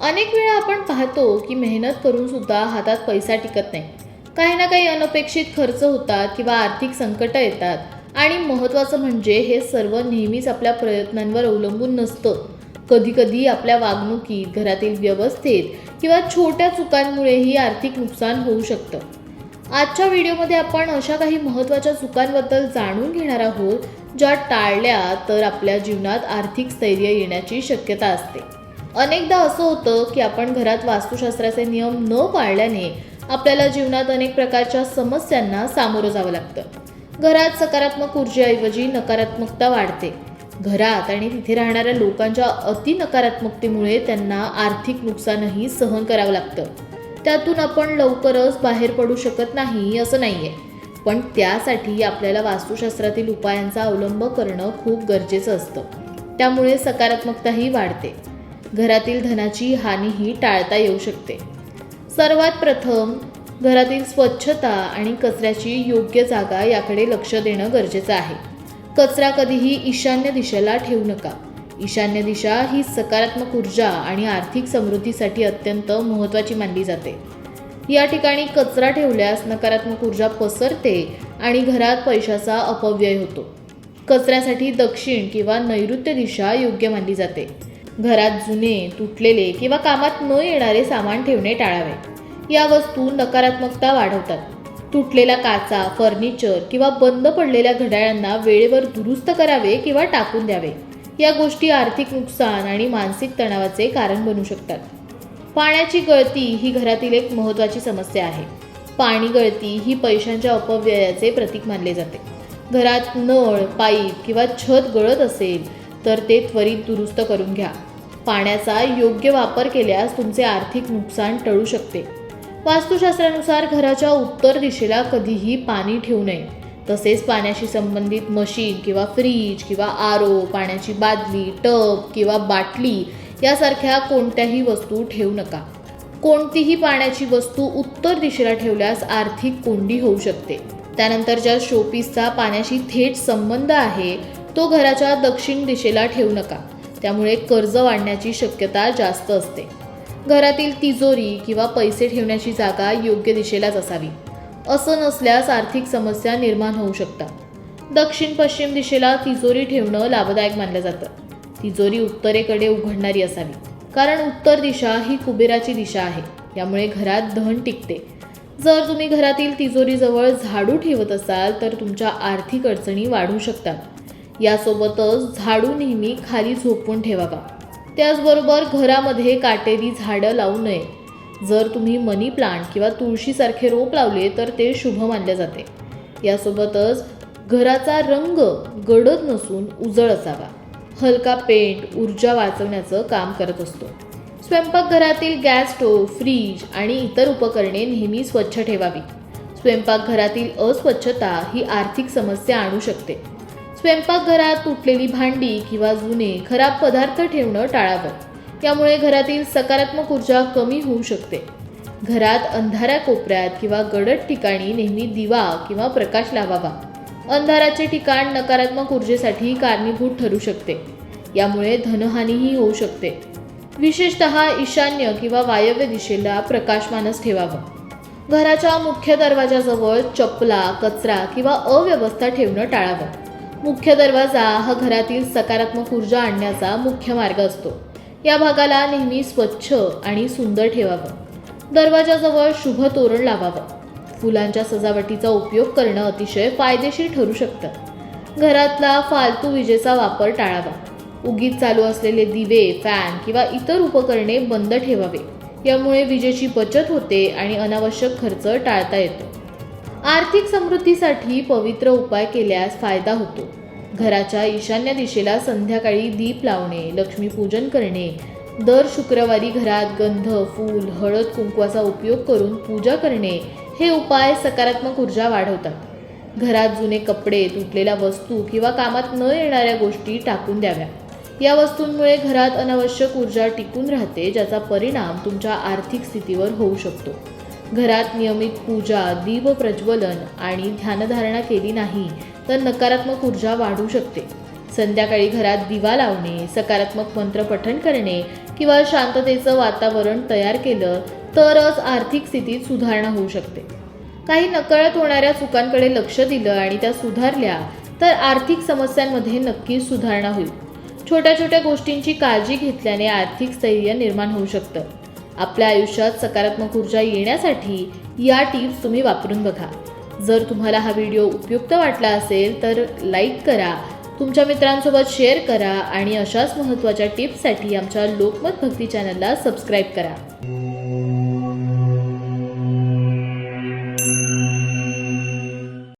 अनेक वेळा आपण पाहतो की मेहनत करून सुद्धा हातात पैसा टिकत नाही. काही ना काही अनपेक्षित खर्च होतात किंवा आर्थिक संकटं येतात. आणि महत्त्वाचं म्हणजे हे सर्व नेहमीच आपल्या प्रयत्नांवर अवलंबून नसतं. कधीकधी आपल्या वागणुकीत घरातील व्यवस्थेत किंवा छोट्या चुकांमुळेही आर्थिक नुकसान होऊ शकतं. आजच्या व्हिडिओमध्ये आपण अशा काही महत्त्वाच्या चुकांबद्दल जाणून घेणार आहोत ज्या टाळल्या तर आपल्या जीवनात आर्थिक स्थैर्य येण्याची शक्यता असते. अनेकदा असं होतं की आपण घरात वास्तुशास्त्राचे नियम न पाळल्याने आपल्याला जीवनात अनेक प्रकारच्या समस्यांना सामोरं जावं लागतं. घरात सकारात्मक ऊर्जेऐवजी नकारात्मकता वाढते. घरात आणि तिथे राहणाऱ्या लोकांच्या अति नकारात्मकतेमुळे त्यांना आर्थिक नुकसानही सहन करावं लागतं. त्यातून आपण लवकरच बाहेर पडू शकत नाही असं नाही आहे पण त्यासाठी आपल्याला वास्तुशास्त्रातील उपायांचा अवलंब करणं खूप गरजेचं असतं. त्यामुळे सकारात्मकताही वाढते. घरातील धनाची हानीही टाळता येऊ शकते. सर्वात प्रथम घरातील स्वच्छता आणि कचऱ्याची योग्य जागा याकडे लक्ष देणं गरजेचं आहे. कचरा कधीही ईशान्य दिशेला ठेवू नका. ईशान्य दिशा ही सकारात्मक ऊर्जा आणि आर्थिक समृद्धीसाठी अत्यंत महत्त्वाची मानली जाते. या ठिकाणी कचरा ठेवल्यास नकारात्मक ऊर्जा पसरते आणि घरात पैशाचा अपव्यय होतो. कचऱ्यासाठी दक्षिण किंवा नैऋत्य दिशा योग्य मानली जाते. घरात जुने तुटलेले किंवा कामात न येणारे सामान ठेवणे टाळावे. या वस्तू नकारात्मकता वाढवतात. तुटलेला काचा फर्निचर किंवा बंद पडलेल्या घड्याळांना वेळेवर दुरुस्त करावे किंवा टाकून द्यावे. या गोष्टी आर्थिक नुकसान आणि मानसिक तणावाचे कारण बनू शकतात. पाण्याची गळती ही घरातील एक महत्त्वाची समस्या आहे. पाणी गळती ही पैशांच्या अपव्ययाचे प्रतीक मानले जाते. घरात नळ पाईप किंवा छत गळत असेल तर ते त्वरित दुरुस्त करून घ्या. पाण्याचा योग्य वापर केल्यास तुमचे आर्थिक नुकसान टळू शकते. वास्तुशास्त्रानुसार घराच्या उत्तर दिशेला कधीही पाणी ठेवू नये. तसेच पाण्याशी संबंधित मशीन किंवा फ्रीज किंवा आरो पाण्याची बादली टब किंवा बाटली यासारख्या कोणत्याही वस्तू ठेवू नका. कोणतीही पाण्याची वस्तू उत्तर दिशेला ठेवल्यास आर्थिक कोंडी होऊ शकते. त्यानंतर ज्या शोपीसचा पाण्याशी थेट संबंध आहे तो घराच्या दक्षिण दिशेला ठेवू नका. त्यामुळे कर्ज वाढण्याची शक्यता जास्त असते. घरातील तिजोरी किंवा पैसे ठेवण्याची जागा योग्य दिशेलाच असावी. असं नसल्यास आर्थिक समस्या निर्माण होऊ शकतात. दक्षिण पश्चिम दिशेला तिजोरी ठेवणं लाभदायक मानलं जातं. तिजोरी उत्तरेकडे उघडणारी असावी. कारण उत्तर दिशा ही कुबेराची दिशा आहे. यामुळे घरात धन टिकते. जर तुम्ही घरातील तिजोरीजवळ झाडू ठेवत असाल तर तुमच्या आर्थिक अडचणी वाढू शकतात. यासोबतच झाडू नेहमी खाली झोपून ठेवावा. त्याचबरोबर घरामध्ये काटेरी झाडं लावू नये. जर तुम्ही मनी प्लांट किंवा तुळशीसारखे रोप लावले तर ते शुभ मानले जाते. यासोबतच घराचा रंग गडद नसून उजळ असावा. हलका पेंट ऊर्जा वाचवण्याचं काम करत असतो. स्वयंपाकघरातील गॅस स्टोव्ह फ्रीज आणि इतर उपकरणे नेहमी स्वच्छ ठेवावी. स्वयंपाकघरातील अस्वच्छता ही आर्थिक समस्या आणू शकते. स्वयंपाकघरात तुटलेली भांडी किंवा जुने खराब पदार्थ ठेवणं टाळावं. त्यामुळे घरातील सकारात्मक ऊर्जा कमी होऊ शकते. घरात अंधाऱ्या कोपऱ्यात किंवा गडद ठिकाणी नेहमी दिवा किंवा प्रकाश लावावा. अंधाराचे ठिकाण नकारात्मक ऊर्जेसाठी कारणीभूत ठरू शकते. यामुळे धनहानीही होऊ शकते. विशेषतः ईशान्य किंवा वायव्य दिशेला प्रकाशमानच ठेवावं. घराच्या मुख्य दरवाजाजवळ चपला कचरा किंवा अव्यवस्था ठेवणं टाळावं. मुख्य दरवाजा हा घरातील सकारात्मक ऊर्जा आणण्याचा मुख्य मार्ग असतो. या भागाला नेहमी स्वच्छ आणि सुंदर ठेवावं. दरवाजाजवळ शुभ तोरण लावावं. फुलांच्या सजावटीचा उपयोग करणं अतिशय फायदेशीर ठरू शकतं. घरातला फालतू विजेचा वापर टाळावा. उगीच चालू असलेले दिवे फॅन किंवा इतर उपकरणे बंद ठेवावे. यामुळे विजेची बचत होते आणि अनावश्यक खर्च टाळता येतो. आर्थिक समृद्धीसाठी पवित्र उपाय केल्यास फायदा होतो. घराच्या ईशान्य दिशेला संध्याकाळी दीप लावणे लक्ष्मीपूजन करणे दर शुक्रवारी घरात गंध फूल हळद कुंकवाचा उपयोग करून पूजा करणे हे उपाय सकारात्मक ऊर्जा वाढवतात. घरात जुने कपडे तुटलेल्या वस्तू किंवा कामात न येणाऱ्या गोष्टी टाकून द्याव्या. या वस्तूंमुळे घरात अनावश्यक ऊर्जा टिकून राहते ज्याचा परिणाम तुमच्या आर्थिक स्थितीवर होऊ शकतो. घरात नियमित पूजा दीप प्रज्वलन आणि ध्यानधारणा केली नाही तर नकारात्मक ऊर्जा वाढू शकते. संध्याकाळी घरात दिवा लावणे सकारात्मक मंत्र पठण करणे किंवा शांततेचं वातावरण तयार केलं तरच आर्थिक स्थितीत सुधारणा होऊ शकते. काही नकळत होणाऱ्या चुकांकडे लक्ष दिलं आणि त्या सुधारल्या तर आर्थिक समस्यांमध्ये नक्कीच सुधारणा होईल. छोट्या छोट्या गोष्टींची काळजी घेतल्याने आर्थिक स्थैर्य निर्माण होऊ शकतं. आपल्या आयुष्यात सकारात्मक ऊर्जा येण्यासाठी या टिप्स तुम्ही वापरून बघा. जर तुम्हाला हा व्हिडिओ उपयुक्त वाटला असेल तर लाईक करा तुमच्या मित्रांसोबत शेअर करा आणि अशाच महत्त्वाच्या टिप्ससाठी आमच्या लोकमत भक्ती चॅनलला सबस्क्राईब करा.